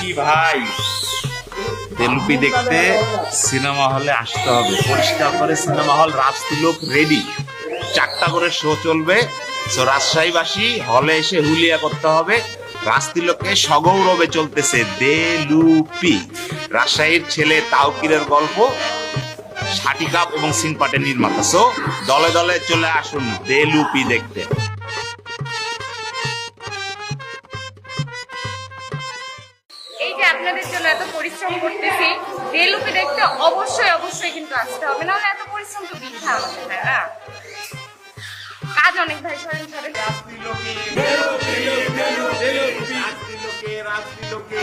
কি ভাই? তেলুপি দেখতে সিনেমা হলে আসতে হবে। পরিষ্কার করে সিনেমা হল রাজতিলক রেডি চারটা করে শো চলবে। রাজশাহীবাসী হলে এসে হুলিয়া করতে হবে। রাজতিলকে সগৌরবে চলতেছে দেলুপি রাজশাহীর ছেলে তাওকিরের গল্প ষাটি কাপ এবং সিনপাটের নির্মাতা। সো দলে দলে চলে আসুন দেলুপি দেখতে। আপনাদের জন্য এত পরিশ্রম করতেছি। রেলুকে দেখতে অবশ্যই অবশ্যই কিন্তু আসতে হবে। নাহলে এত পরিশ্রম তো বৃথা আমাদের না? কাজ অনেক ভাই, সরেন সরেন। রাজতিলকে রাজতিলকে